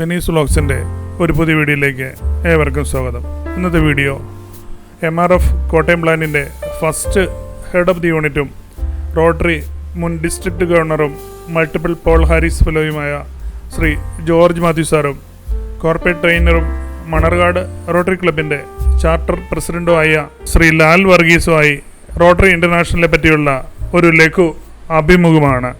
ബെനീസ് വ്ളോഗ്സിന്റെ ഒരു പുതിയ വീഡിയോയിലേക്ക് ഏവർക്കും സ്വാഗതം. ഇന്നത്തെ video M R F Kottayam പ്ലാനിന്റെ first head of the യൂണിറ്റും റോട്ടറി മുൻ ഡിസ്ട്രിക്ട് ഗവർണറും മൾട്ടിപ്പിൾ പോൾ ഹാരിസ് ഫെലോയുമായ ശ്രീ ജോർജ് മാത്യു സാറും കോർപ്പറേറ്റ് ട്രെയിനറും മണർകാട് റോട്ടറി ക്ലബിന്റെ ചാർട്ടർ പ്രസിഡന്റുമായ ശ്രീ ലാൽ വർഗീസുമായി റോട്ടറി ഇന്റർനാഷണലിനെ പറ്റിയുള്ള ഒരു ലഘു അഭിമുഖമാണ്.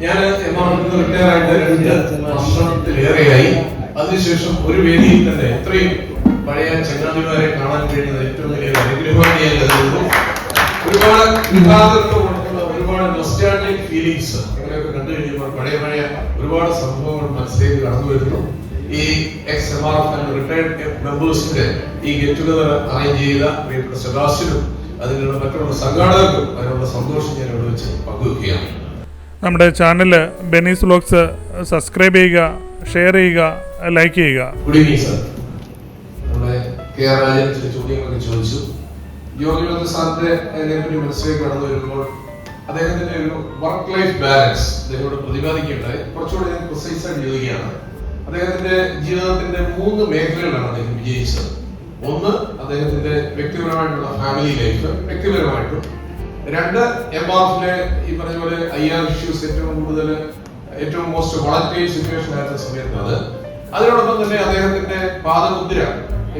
ഞാൻ വർഷത്തിലേറെയായി. അതിനുശേഷം ഒരു വേദിയിൽ തന്നെ ഇത്രയും പഴയ ചങ്ങാതിമാരെ കാണാൻ കഴിയുന്നത് ഏറ്റവും വലിയ അനുഗ്രഹമായി ഞാൻ കരുതുന്നു. ഒരുപാട് ഒരുപാട് നൊസ്റ്റാൾജിക് ഫീലിങ്സ് അങ്ങനെയൊക്കെ കണ്ടു കഴിയുമ്പോൾ പഴയ പഴയ ഒരുപാട് സംഭവങ്ങൾ മനസ്സിലേക്ക് കടന്നു വരുന്നു ഈ ex M R F and retired മെമ്പേഴ്സിന്റെ ഈ ഗെറ്റ് ടുഗദർ അറേഞ്ച് ചെയ്ത പ്രിയപ്പെട്ട സെബാസ്റ്റിനും അതിനുള്ള മറ്റുള്ള സംഘാടകർക്കും അതിനുള്ള സന്തോഷം ഞാൻ ഇവിടെ വെച്ച് പങ്കുവെക്കുകയാണ്. നമ്മുടെ ചാനൽ ബെനീസ് ബ്ലോഗ്സ് സബ്സ്ക്രൈബ് ചെയ്യുക ഷെയർ ചെയ്യുക ലൈക്ക് ചെയ്യുക. ഗുഡ് ഈവനിങ് സർ നമ്മുടെ കെ ആർ രാജൻ ചില ചോദ്യങ്ങളൊക്കെ ചോദിച്ചു. ലോക സാറിന്റെ അതിനെപ്പറ്റി മനസ്സിലേക്ക് കടന്നു വരുമ്പോൾ അദ്ദേഹത്തിന്റെ ഒരു വർക്ക് ലൈഫ് ബാലൻസ് അദ്ദേഹത്തോട് പ്രതിപാദിക്കുകയുണ്ടായി. കുറച്ചുകൂടി ഞാൻ പ്രിസൈസ് ആയിട്ട് ചോദിക്കുകയാണ്. അദ്ദേഹത്തിന്റെ ജീവിതത്തിന്റെ മൂന്ന് മേഖലകളാണ് അദ്ദേഹം വിജയിച്ചത്. ഒന്ന് അദ്ദേഹത്തിന്റെ വ്യക്തിപരമായിട്ടുള്ള ഫാമിലി ലൈഫ് വ്യക്തിപരമായിട്ടും. രണ്ട് എംബാഫിലെ ഈ പറഞ്ഞ പോലെ ഐ ആർ ഇഷ്യൂസ് ഏറ്റവും കൂടുതൽ ഏറ്റവും മോസ്റ്റ് വളറ്റൈൽ സിറ്റുവേഷൻ ആയിരുന്ന സമയത്ത് അത്. അതിനോടൊപ്പം തന്നെ അദ്ദേഹത്തിന്റെ പാദമുദ്ര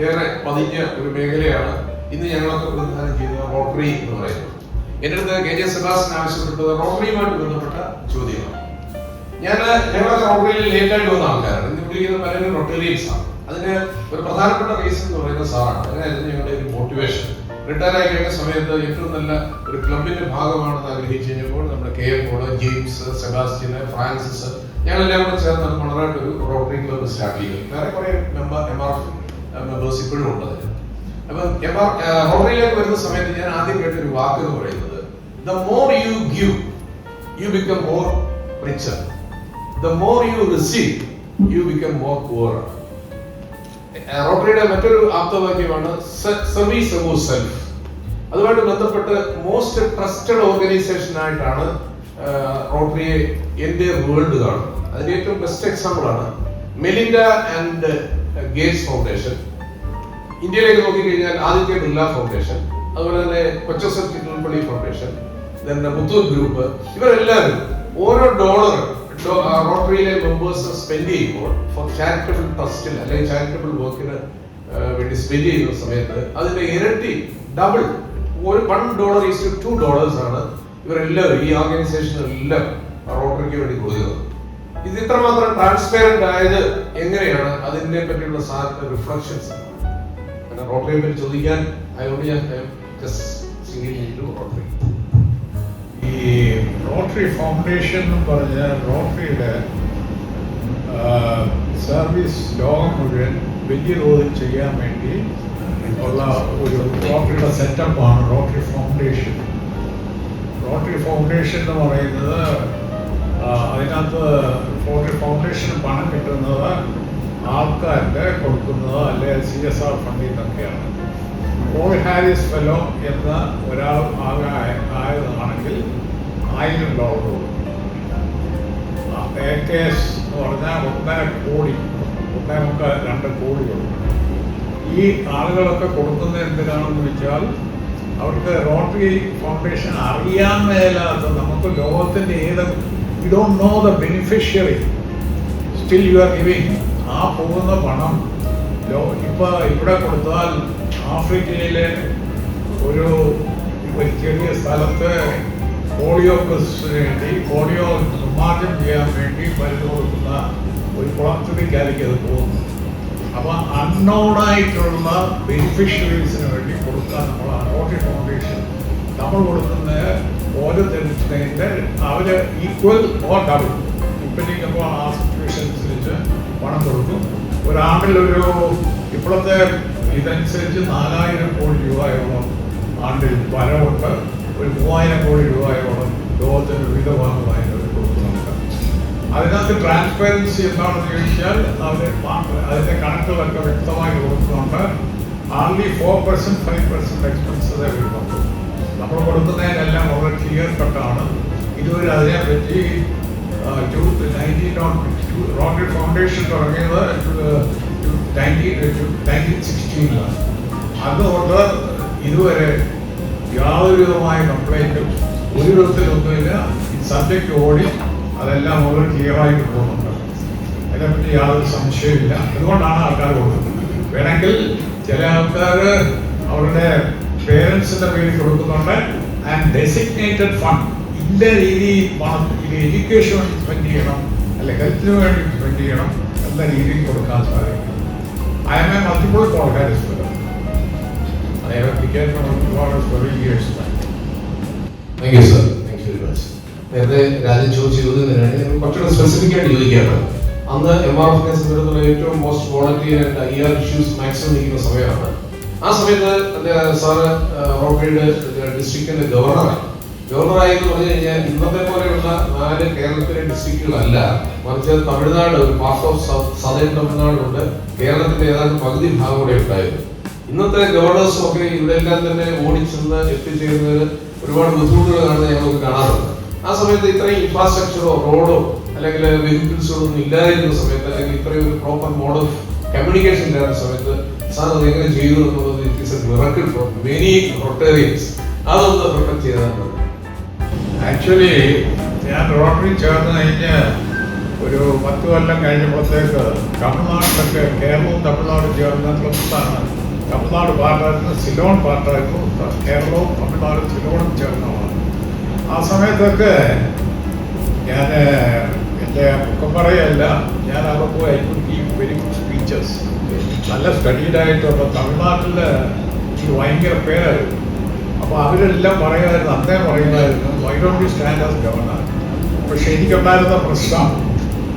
ഏറെ പതിഞ്ഞ ഒരു മേഖലയാണ് ഇന്ന് ഞങ്ങളൊക്കെ പ്രധാനം ചെയ്യുന്ന റോട്ടറി എന്ന് പറയുന്നത്. എന്റെ അടുത്ത് കെ ജെ സെബാസ്റ്റൻ ആവശ്യപ്പെട്ടത് റോട്ടറിയുമായിട്ട് ബന്ധപ്പെട്ട ചോദ്യമാണ്. ഞാൻ ഞങ്ങളൊക്കെ റോട്ടറിയിൽ ലേറ്റ് ആയിട്ട് വന്ന ആൾക്കാരാണ്. ഇന്ന് വിളിക്കുന്ന പലരും റൊട്ടേറിയൻസ് ആണ്. അതിന് ഒരു പ്രധാനപ്പെട്ട റീസൺ എന്ന് പറയുന്നത് സാറാണ്. അങ്ങനെയായിരുന്നു ഞങ്ങളുടെ ഒരു മോട്ടിവേഷൻ റിട്ടയർ ആയി കഴിഞ്ഞ സമയത്ത് ഏറ്റവും നല്ല ഒരു ക്ലബിന്റെ ഭാഗമാണെന്ന് ആഗ്രഹിച്ചു കഴിഞ്ഞപ്പോൾ നമ്മുടെ കെ എം ജെയിംസ് സെബാസ്റ്റ്യന് ഫ്രാൻസിസ് ഞങ്ങളെല്ലാം കൂടെ ചേർന്ന് മണറായിട്ട് ഒരു റോട്ടറി ക്ലബ്ബ് സ്റ്റാർട്ട് ചെയ്തു. വേറെ കുറെ മെമ്പർ എം ആർ മെമ്പേഴ്സ് ഇപ്പോഴും ഉണ്ട് അതിന്. അപ്പം എം ആർ റോട്ടറിയിലേക്ക് വരുന്ന സമയത്ത് ഞാൻ ആദ്യം കേട്ട ഒരു വാക്ക് എന്ന് പറയുന്നത് the more you give you become more richer the more you receive you become more poor റോട്ടറിയുടെ മറ്റൊരു ആപ്തവാക്യമാണ് സർവീസ് അബോ സെൽഫ്. അതുമായിട്ട് ബന്ധപ്പെട്ട് മോസ്റ്റ് ട്രസ്റ്റഡ് ഓർഗനൈസേഷൻ ആയിട്ടാണ് റോട്ടറിയെ എന്റെ വേൾഡ് കാണുന്നത്. അതിന്റെ ഏറ്റവും ബെസ്റ്റ് എക്സാമ്പിൾ ആണ് മെലിൻഡ ആൻഡ് ഗേറ്റ്സ് ഫൗണ്ടേഷൻ. ഇന്ത്യയിലേക്ക് നോക്കിക്കഴിഞ്ഞാൽ ആദിത്യ ബിർല ഫൗണ്ടേഷൻ അതുപോലെ തന്നെ കൊച്ചസർ ചിറ്റൽപ്പള്ളി ഫൗണ്ടേഷൻ മുത്തൂർ ഗ്രൂപ്പ് ഇവരെല്ലാവരും ഓരോ ഡോളർ റോട്ടറിയിലെ മെമ്പേഴ്സ് സ്പെൻഡ് ചെയ്യുമ്പോൾ ഫോർ ചാരിറ്റബിൾ ട്രസ്റ്റിൽ അല്ലെങ്കിൽ ചാരിറ്റബിൾ വർക്കിന് വേണ്ടി സ്പെൻഡ് ചെയ്യുന്ന സമയത്ത് അതിന്റെ ഇരട്ടി ഡബിൾ ഒരു one dollar is two dollars ആണ് ഇവരെല്ലാവരും ഈ ഓർഗനൈസേഷനെല്ലാം റോട്ടറിക്ക് വേണ്ടി കൊടുക്കുന്നത് ഇത് ഇത്രമാത്രം ട്രാൻസ്പെറന്റ് ആയത് എങ്ങനെയാണ്? അതിനെ പറ്റിയുള്ള റിഫ്ലക്ഷൻസ് റോട്ടറിയെ പറ്റി ചോദിക്കാൻ അതുകൊണ്ട് ഞാൻ ജസ്റ്റ് സിംഗിൾ റോട്ടറി ഈ റോട്ടറി ഫൗണ്ടേഷൻ എന്ന് പറഞ്ഞ റോട്ടറിയുടെ സർവീസ് ലോകം മുഴുവൻ വലിയ തോതിൽ ചെയ്യാൻ വേണ്ടി ഉള്ള ഒരു റോട്ടറിയുടെ സെറ്റപ്പാണ് റോട്ടറി ഫൗണ്ടേഷൻ റോട്ടറി ഫൗണ്ടേഷൻ എന്ന് പറയുന്നത് അതിനകത്ത് റോട്ടറി ഫൗണ്ടേഷന് പണം കിട്ടുന്നത് ആൾക്കാർക്ക് കൊടുക്കുന്നത് അല്ലെങ്കിൽ സി എസ് ആർ ഫണ്ടിൽ നിന്നൊക്കെയാണ് പോൾ ഹാരിസ് ഫെലോ എന്ന ഒരാൾ ആകെ ആയതാണെങ്കിൽ ആയിരം ഉണ്ടാവുള്ളൂ എസ് എന്ന് പറഞ്ഞാൽ ഒന്നര കോടി ഒന്നേ മുക്കാൽ രണ്ട് കോടി കൊടുക്കും ഈ ആളുകളൊക്കെ കൊടുക്കുന്നത് എന്തിനാണെന്ന് വെച്ചാൽ അവർക്ക് റോട്ടറി ഫൗണ്ടേഷൻ അറിയാൻ മേലാത്ത നമുക്ക് ലോകത്തിന്റെ ഏത് you don't know the beneficiary still you are giving ആ പോകുന്ന പണം ലോ ഇപ്പോൾ ഇവിടെ കൊടുത്താൽ ആഫ്രിക്കയിലെ ഒരു ചെറിയ സ്ഥലത്ത് പോളിയോക്ക് വേണ്ടി പോളിയോ നിർമ്മാർജനം ചെയ്യാൻ വേണ്ടി മരുന്ന് കൊടുക്കുന്ന ഒരു കുളത്തിലേക്കായിരിക്കും അത് പോകുന്നത് അപ്പൊ അൺനോണായിട്ടുള്ള ബെനിഫിഷ്യറീസിന് വേണ്ടി കൊടുക്കാൻ നമ്മൾ അറോട്ടി ഫൗണ്ടേഷൻ നമ്മൾ കൊടുക്കുന്ന ഓരോ തരുന്നതിന്റെ അവർ ഈക്വൽ ഓർ ഡബിൾ ഇപ്പം ആ സിറ്റുവേഷൻ അനുസരിച്ച് പണം കൊടുക്കും. ഒരു ഇപ്പോഴത്തെ ഇതനുസരിച്ച് നാലായിരം കോടി രൂപയോളം ആണ്ടിൽ വരവുണ്ട്. ഒരു മൂവായിരം കോടി രൂപയോളം ലോകത്തിന് വിവിധ ഭാഗമായി അവർ കൊടുക്കുന്നുണ്ട് അതിനകത്ത് ട്രാൻസ്പെറൻസി എന്താണെന്ന് ചോദിച്ചാൽ അവർ അതിന്റെ കണക്കുകളൊക്കെ വ്യക്തമായി കൊടുക്കുന്നുണ്ട്. Early four percent five percent expenses നമ്മൾ കൊടുക്കുന്നതിനെല്ലാം വളരെ ക്ലിയർ കട്ടാണ് ഇതുവരെ അതിനെപ്പറ്റി നയന്റീൻ റോക്കറ്റ് ഫൗണ്ടേഷൻ തുടങ്ങിയത് നയന്റീൻ സിക്സ്റ്റീനിലാണ് അതുകൊണ്ട് ഇതുവരെ യാതൊരു വിധമായ കംപ്ലൈന്റും ഒരു വിധത്തിലൊന്നുമില്ല സബ്ജക്റ്റ് ഓടി അതെല്ലാം വളരെ ക്ലിയറായിട്ട് പോകുന്നുണ്ട്. അതിനെപ്പറ്റി യാതൊരു സംശയമില്ല അതുകൊണ്ടാണ് ആൾക്കാർ കൊടുക്കുന്നത്. വേണമെങ്കിൽ ചില ആൾക്കാർ അവരുടെ പേരൻസിന്റെ പേരിൽ കൊടുക്കുന്നുണ്ട്. ആൻഡ് ഡെസിഗ്നേറ്റഡ് ഫണ്ട് ഇന്ന രീതി പണം ഇത് എഡ്യൂക്കേഷൻ വേണ്ടി സ്പെൻഡ് ചെയ്യണം അല്ലെ ഹെൽത്തിന് വേണ്ടി സ്പെൻഡ് ചെയ്യണം എന്ന രീതിയിൽ കൊടുക്കാൻ സാധിക്കും. ഐ എം എ മൾട്ടിപ്പിൾ കോൺഹാരിസ്റ്റ് I have of the orders for years. Thank you sir thank you very much നേരത്തെ രാജൻ ചോദിച്ച കുറച്ചുകൂടെ സ്പെസിഫിക് ആയിട്ട് ചോദിക്കുകയാണ് അന്ന് എം ആർ എഫിനെ സംബന്ധിച്ചിടത്തോളം ഏറ്റവും most volunteer and I R issues maximum നിൽക്കുന്ന സമയമാണ്. ആ സമയത്ത് സാറ് റോട്ടറിയുടെ ഡിസ്ട്രിക്റ്റിന്റെ ഗവർണറായി ഗവർണറായി എന്ന് പറഞ്ഞു കഴിഞ്ഞാൽ ഇന്നത്തെ പോലെയുള്ള നാല് കേരളത്തിലെ ഡിസ്ട്രിക്റ്റുകളല്ല മറിച്ച് തമിഴ്നാട് ഒരു പാർട്ട് ഓഫ് സദേൺ തമിഴ്നാടുണ്ട്. കേരളത്തിന്റെ ഏതാണ്ട് പകുതി ഭാഗം കൂടെ ഉണ്ടായിരുന്നു. ഇന്നത്തെ ഗവർണേഴ്സ് ഒക്കെ ഇവിടെ എല്ലാം തന്നെ ഓടിച്ചെന്ന് എത്തിച്ചേരുന്നതിന് ഒരുപാട് ബുദ്ധിമുട്ടുകളാണ് ഞങ്ങൾക്ക് കാണാറുള്ളത്. ആ സമയത്ത് ഇത്രയും ഇൻഫ്രാസ്ട്രക്ചറോ റോഡോ അല്ലെങ്കിൽ വെഹിക്കിൾസോ ഒന്നും ഇല്ലാതിരുന്ന സമയത്ത് അല്ലെങ്കിൽ ഇത്രയും ഒരു പ്രോപ്പർ മോഡ് ഓഫ് കമ്മ്യൂണിക്കേഷൻ ഇല്ലാത്ത സമയത്ത് സാർ അത് എങ്ങനെ ചെയ്തു എന്നുള്ളത് it is a miracle for many Rotarians അതൊന്ന് റിഫ്ലക്ട് ചെയ്തിട്ടുണ്ട് ആക്ച്വലി ഞാൻ റോട്ടറി ചേർന്ന് കഴിഞ്ഞ് ഒരു പത്ത് കൊല്ലം കഴിഞ്ഞപ്പോഴത്തേക്ക് തമിഴ്നാട്ടിലൊക്കെ കേരളവും തമിഴ്നാടും ചേർന്ന ക്ലബ്സാണ് തമിഴ്നാട് പാർട്ടായിരുന്നു സിലോൺ പാർട്ടായിരുന്നു കേരളവും തമിഴ്നാടും സിലോണും ചേർന്നതാണ്. ആ സമയത്തൊക്കെ ഞാൻ എന്റെ പൊക്കം പറയല്ല ഞാൻ അവിടെ പോയി I could very good speeches നല്ല സ്റ്റഡീഡ് ആയിട്ടുള്ള തമിഴ്നാട്ടിൽ എനിക്ക് ഭയങ്കര പേരായിരുന്നു. അപ്പോൾ അവരെല്ലാം പറയുമായിരുന്നു അന്നേ പറയുമായിരുന്നു why don't you stand as governor പക്ഷെ എനിക്കുണ്ടായിരുന്ന പ്രശ്നം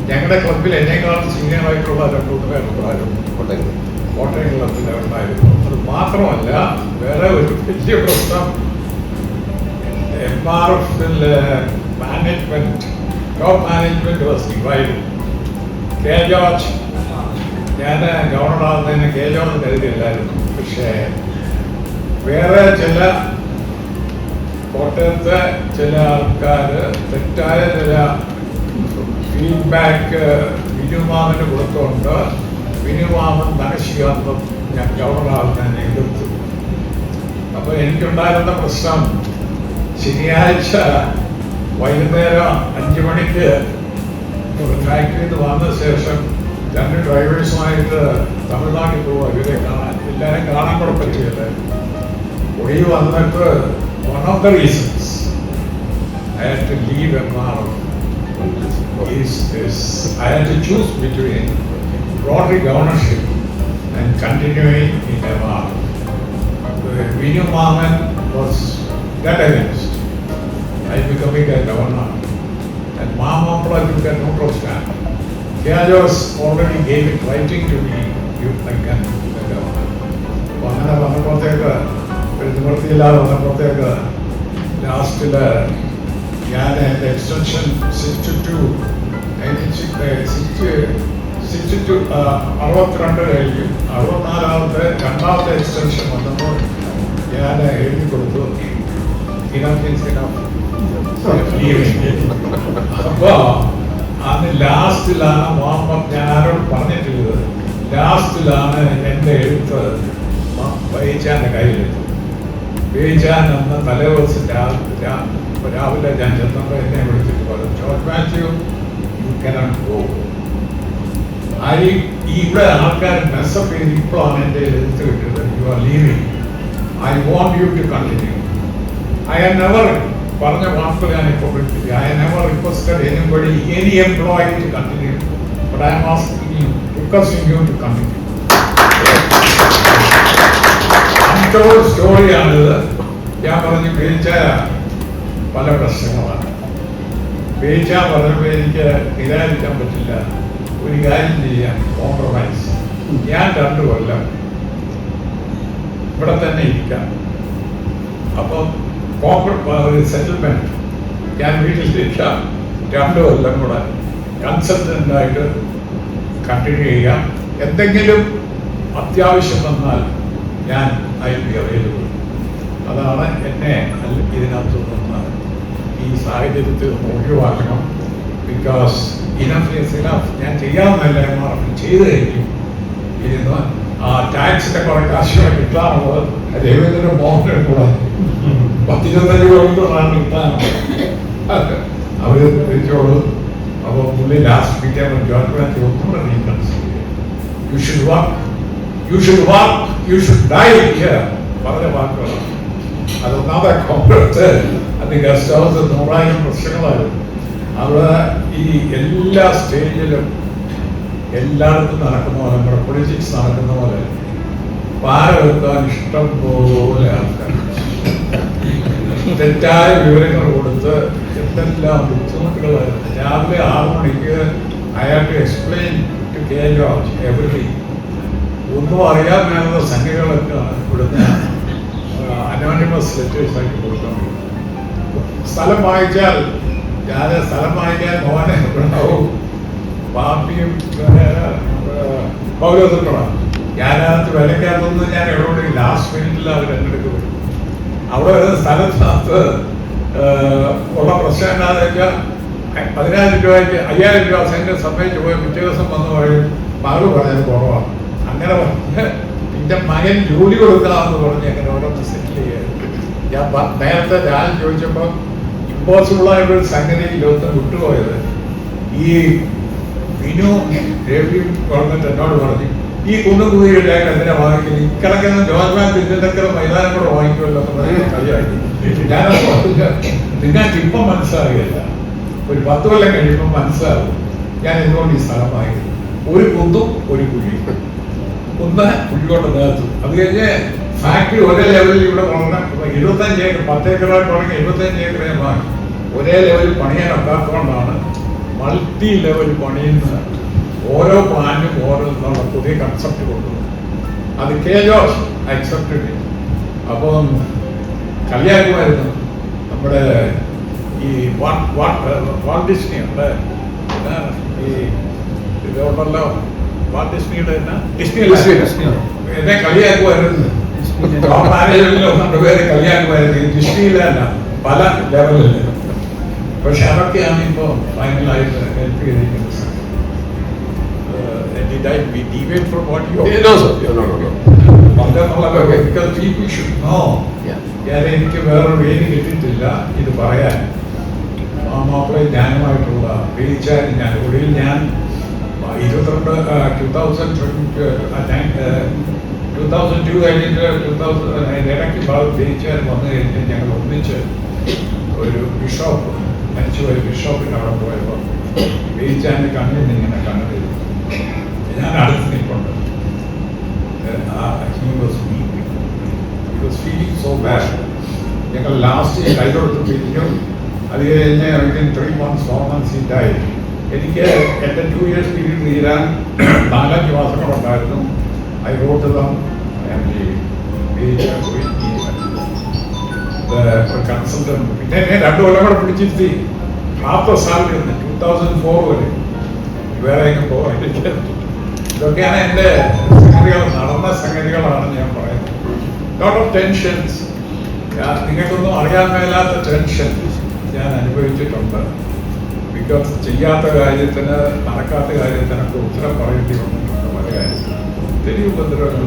ഞങ്ങളുടെ ക്ലബിൽ എന്നെക്കാളും സീനിയറായിട്ടുള്ള രണ്ടു മൂന്ന് പേരുണ്ടായിരുന്നു. കോട്ടയം ക്ലബിൽ ഉണ്ടായിരുന്നു. അത് മാത്രമല്ല വേറെ ഒരു വലിയ പ്രശ്നം. എം ആർ എഫിൽ management top management was divide K. George ഞാൻ ഗവർണറാകുന്നതിന് കെ. ജോർജ് കരുതിയില്ലായിരുന്നു പക്ഷേ വേറെ ചില കോട്ടയത്തെ ചില ആൾക്കാർ തെറ്റായ ചില ഫീഡ്ബാക്ക് വിനുമാമന് കൊടുത്തുകൊണ്ട് വിനുമാമൻ നനശികാന്തം ഞാൻ ഗവർണറാകുന്നതിനെ എതിർത്തു അപ്പോൾ എനിക്കുണ്ടായിരുന്ന പ്രശ്നം ശനിയാഴ്ച വൈകുന്നേരം അഞ്ചു മണിക്ക് ഫാക്ടറിയിൽ നിന്ന് വന്ന ശേഷം രണ്ട് ഡ്രൈവേഴ്സുമായിട്ട് തമിഴ്നാട്ടിൽ പോവുക ഇവരെ കാണാൻ എല്ലാവരും കാണാൻ കൂടെ പറ്റിയത് ഒഴി വന്നിട്ട് one of the reasons I have to leave M R I had to choose between Rotary governorship and continuing in MR. Vinu Maman was that against. I becoming a governor. And Mahamapla took a neutral stand. Kiajos already gave it writing to me, you I can be the governor. അപ്പൊ അങ്ങനെ വന്നപ്പോഴത്തേക്ക് ഒരു നിവൃത്തിയില്ലാതെ വന്നപ്പോഴത്തേക്ക് ലാസ്റ്റില് ഞാൻ എൻ്റെ extension sixty to sixty sixty two അറുപത്തിരണ്ട് കഴിഞ്ഞു. അറുപത്തിനാലാമത്തെ രണ്ടാമത്തെ എക്സ്റ്റൻഷൻ വന്നപ്പോൾ ഞാൻ എഴുതി കൊടുത്തു. ഇനഫ് മീൻസ് ഇനഫ് അപ്പോ അന്ന് ലാസ്റ്റിലാണ് മുഹമ്മദ് ഞാൻ ആരോട് പറഞ്ഞിട്ടുള്ളത്. ലാസ്റ്റിലാണ് എന്റെ എഴുത്ത് വഹിച്ചാന്റെ കയ്യിലെത്തി വേയിച്ചാൻ അന്ന് തലേദിവസം രാവിലെ ഞാൻ ചെന്നപ്പോൾ എന്നെ വിളിച്ചിട്ട് പറഞ്ഞു George Mathew you cannot go I ഇവിടെ ആൾക്കാർ മെസ്സപ്പ് ചെയ്ത് ഇപ്പോഴാണ് എന്റെ എഴുത്ത് കിട്ടുന്നത് you are leaving I want you to continue I have never പറഞ്ഞ വാക്കുകൾ ഞാൻ ഇപ്പോൾ വിളിച്ചില്ല. I never requested anybody any employee to continue but I am asking you requesting you to continue untold സ്റ്റോറിയാണിത് ഞാൻ പറഞ്ഞു പേച്ച പല പ്രശ്നങ്ങളാണ്. പേച്ച പറഞ്ഞപ്പോൾ എനിക്ക് നിരാകരിക്കാൻ പറ്റില്ല. ഒരു കാര്യം ചെയ്യാം. കോംപ്രമൈസ് ഞാൻ രണ്ടു കൊല്ലം ഇവിടെ തന്നെ ഇരിക്കാം. അപ്പം ഒരു സെറ്റിൽമെന്റ് ഞാൻ വീട്ടിലിരിക്കാം രണ്ടു കൊല്ലം കൂടെ കൺസൾട്ടന്റായിട്ട് കണ്ടിന്യൂ ചെയ്യാം. എന്തെങ്കിലും അത്യാവശ്യം വന്നാൽ ഞാൻ ഐ ബി അവൈലബിൾ അതാണ് എന്നെ ഇതിനകത്ത് നിന്ന് ഈ സാഹചര്യത്തിൽ ഒഴിവാക്കണം. ബിക്കോസ് ഇനഫ് ഇസ് ഇനഫ് ഞാൻ ചെയ്യാവുന്നല്ല എന്ന് എഫ് ചെയ്തു കഴിഞ്ഞു ഇരുന്ന് ആ ടാക്സിന്റെ കുറെ കാശുകൾ കിട്ടാറുള്ളത് രവീന്ദ്ര മോഹൻ കൂടെ. പത്തിരുപത്തഞ്ച് കൊണ്ടാണ് കിട്ടാനുള്ളത് അവർ തിരിച്ചോളൂ. അപ്പോൾ പുള്ളി ലാസ്റ്റ് പിറ്റേ ഗവൺമെന്റ് ഒന്നുകൂടെ reconsider you should work you should work you should die here വളരെ വാക്കുകളാണ്. അതൊന്നാമതെ കോൺഗ്രസ് അത് ഗസ്റ്റ് ഹൗസ് നൂറായിരം പ്രശ്നങ്ങളായിരുന്നു. അവിടെ ഈ എല്ലാ സ്റ്റേജിലും എല്ലായിടത്തും നടക്കുന്ന പോലെ നമ്മുടെ പൊളിറ്റിക്സ് നടക്കുന്ന പോലെ പാര വെക്കാൻ ഇഷ്ടം പോലെ ആൾക്കാർ തെറ്റായ വിവരങ്ങൾ കൊടുത്ത് എന്തെല്ലാം ബുദ്ധിമുട്ടുകളായിരുന്നു രാവിലെ ആറ് മണിക്ക് അയാൾക്ക് explain to K of everything ഒന്നും അറിയാൻ മേലുള്ള സംഖ്യകളൊക്കെ ഇവിടുന്ന് അനോണിമസ് ലെറ്റേഴ്സ് ആയിട്ട് കൊടുക്കാൻ. സ്ഥലം വായിച്ചാൽ ഞാൻ സ്ഥലം വാങ്ങിക്കാൻ മോനെ ഉണ്ടാവും. പാപ്പിയും പൗരോഹിത്യമാണ് ഞാനകത്ത് വിലക്കകത്തൊന്നും ഞാൻ എവിടെ ലാസ്റ്റ് മിനിറ്റിൽ അവർ രണ്ടെടുക്കും അവിടെ ഒരു സ്ഥലത്തകത്ത് ഏഹ്, ഉള്ള പ്രശ്നം എന്താണെന്ന് വെച്ചാൽ പതിനായിരം രൂപയ്ക്ക് അയ്യായിരം രൂപ സെന്റ് സമ്മതിച്ച് പോയി പിറ്റേ ദിവസം വന്ന് പറയും മകൾ പറഞ്ഞത് കുറവാണ്. അങ്ങനെ പറഞ്ഞ് എന്റെ മകൻ ജോലി കൊടുക്കാമെന്ന് പറഞ്ഞ് അങ്ങനെ ഓരോന്ന് സെറ്റിൽ ചെയ്യാൻ. ഞാൻ നേരത്തെ ഞാൻ ചോദിച്ചപ്പോൾ ഇമ്പോസിബിൾ ആയിട്ടൊരു സംഗതി ലോകത്ത് വിട്ടുപോയത്. ഈ വിനു ഗവൺമെന്റ് എന്നോട് പറഞ്ഞു ഈ കുന്നും കുതിരയുടെ എന്തിനാ വാങ്ങിക്കുന്നത്? ഇക്കണക്കിന് ജോർജ്മാൻ തിരുവനന്തപുരം മൈതാനം കൂടെ വാങ്ങിക്കുമല്ലോ ഞാൻ നിങ്ങൾക്ക് ഇപ്പം മനസ്സിലാകില്ല ഒരു പത്ത് കൊല്ലം കഴിയുമ്പോൾ മനസ്സിലാവും ഞാൻ എന്തുകൊണ്ട് ഈ സ്ഥലം വാങ്ങിക്കുന്നു ഒരു കുന്നും ഒരു കുഴി ഒന്ന് കുഴികൊണ്ട് നേർത്തു അത് കഴിഞ്ഞ് ഫാക്ടറി ഒരേ ലെവലിൽ ഇവിടെ വളർന്ന ഇരുപത്തഞ്ച് ഏക്കർ പത്ത് ഏക്കറായിട്ട് തുടങ്ങി ഇരുപത്തഞ്ച് ഏക്കർ ഒരേ ലെവലിൽ പണിയാൻ ഒക്കാത്തതുകൊണ്ടാണ് മൾട്ടി ലെവൽ പണിയുന്ന ഓരോ പ്ലാനും ഓരോ എന്നുള്ള പുതിയ കൺസെപ്റ്റ് കൊണ്ടുവന്നത് അത് കെ ജോസ് അക്സെപ്റ്റഡ് അപ്പം കളിയാക്കുമായിരുന്നു നമ്മുടെ ഈ വാട്ട് ഡിസ്നി ഉണ്ട് ഈ ഇതുകൊണ്ടല്ലോ വാട്ട് ഡിസ്നിയുടെ തന്നെ ഡിസ്നി. എന്നെ കളിയാക്കുമായിരുന്നു മാനേജ്മെന്റിൽ ഒന്നുണ്ട് പേര് ഈ ഡിസ്നിയിലല്ല പല ലെവലിൽ പക്ഷെ അതൊക്കെയാണ് ഇപ്പോൾ ഫൈനലായിട്ട് ഹെൽപ്പ് ചെയ്തിരിക്കുന്നത് Did I deviate from what you? No, sir. No, no, no. പറഞ്ഞെന്നുള്ളത് because people should know. Yeah. ഞാൻ എനിക്ക് വേറൊരു വേദി കിട്ടിയിട്ടില്ല ഇത് പറയാൻ മാപ്പിളെ ജ്ഞാനമായിട്ടുള്ള വീഴ്ചാൻ ഞാൻ ഒടുവിൽ ഞാൻ ഇരുപത്തിരണ്ട് two thousand two thousand two കഴിഞ്ഞിട്ട് ടൂ തൗസൻഡ് ഇടയ്ക്ക് വീഴ്ചാൻ വന്നു കഴിഞ്ഞ് ഞങ്ങൾ ഒന്നിച്ച് ഒരു ബിഷോപ്പ് മരിച്ചുപോയ ബിഷോപ്പിന്റെ അവിടെ പോയപ്പോൾ വീഴ്ചാന്റെ കണ്ണിൽ ഇങ്ങനെ കണ്ടു ഞാൻ അടുത്ത് നിൽപ്പുണ്ട് feeling so bad. ഞങ്ങൾ ലാസ്റ്റ് കൈകൊടുത്ത് പിരിഞ്ഞു. അത് കഴിഞ്ഞ് within three months four months ഇറ്റായി എനിക്ക് എന്റെ ടു ഇയേഴ്സ് പീരീഡ് തീരാൻ നാലഞ്ച് മാസങ്ങളുണ്ടായിരുന്നു ഐ റോട്ട് ദം കൺസൾട്ടന്റ് പിന്നെ എന്നെ രണ്ടു കൊല്ലം കൂടെ പിടിച്ചിരുത്തി. ഹാഫ് സാലറി ഉണ്ട് ടൂ തൗസൻഡ് ഫോർ വരെ. വേറെ പോകാൻ ഇതൊക്കെയാണ് എന്റെ സംഗതികൾ നടന്ന സംഗതികളാണ് ഞാൻ പറയുന്നത്. ലോട്ട് ഓഫ് ടെൻഷൻസ് നിങ്ങൾക്കൊന്നും അറിയാൻ മേലാത്ത ടെൻഷൻ ഞാൻ അനുഭവിച്ചിട്ടുണ്ട്. ബിക്കോസ് ചെയ്യാത്ത കാര്യത്തിന് നടക്കാത്ത കാര്യത്തിനൊക്കെ ഉത്തരം പറയേണ്ടി വന്നിട്ടുണ്ട് തെരുവ് ഉപദ്രവങ്ങൾ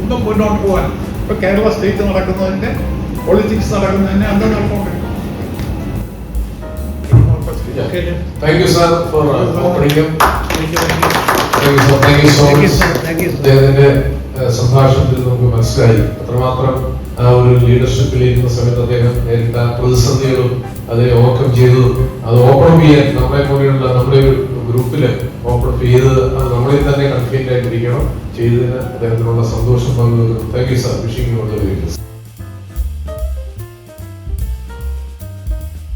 ഒന്നും മുന്നോട്ട് പോകാൻ ഇപ്പൊ കേരള സ്റ്റേറ്റ് നടക്കുന്നതിന്റെ പൊളിറ്റിക്സ് നടക്കുന്നതിന്റെ അന്ന് നടന്നുകൊണ്ടിരിക്കും Thank you, sir, for uh, opening up. Thank you, sir. Thank you so much. അദ്ദേഹത്തിന്റെ സംഭാഷണത്തിൽ നമുക്ക് മനസ്സിലായി. അത്രമാത്രം ആ ഒരു ലീഡർഷിപ്പിൽ ഇരുന്ന സമയത്ത് അദ്ദേഹം നേരിട്ട പ്രതിസന്ധികളും അതിനെ ഓവർകം ചെയ്തു അത് ഓവർകം ചെയ്യാൻ നമ്മളെ പോലെയുള്ള നമ്മുടെ ഒരു ഗ്രൂപ്പിൽ അപ്പ് ചെയ്ത് നമ്മളിൽ തന്നെ കൺഫീൻഡ് ആയിട്ടിരിക്കണം. ചെയ്തതിന് അദ്ദേഹത്തിനുള്ള സന്തോഷം പങ്കുവെക്കുന്നു thank you sir wishing all the very best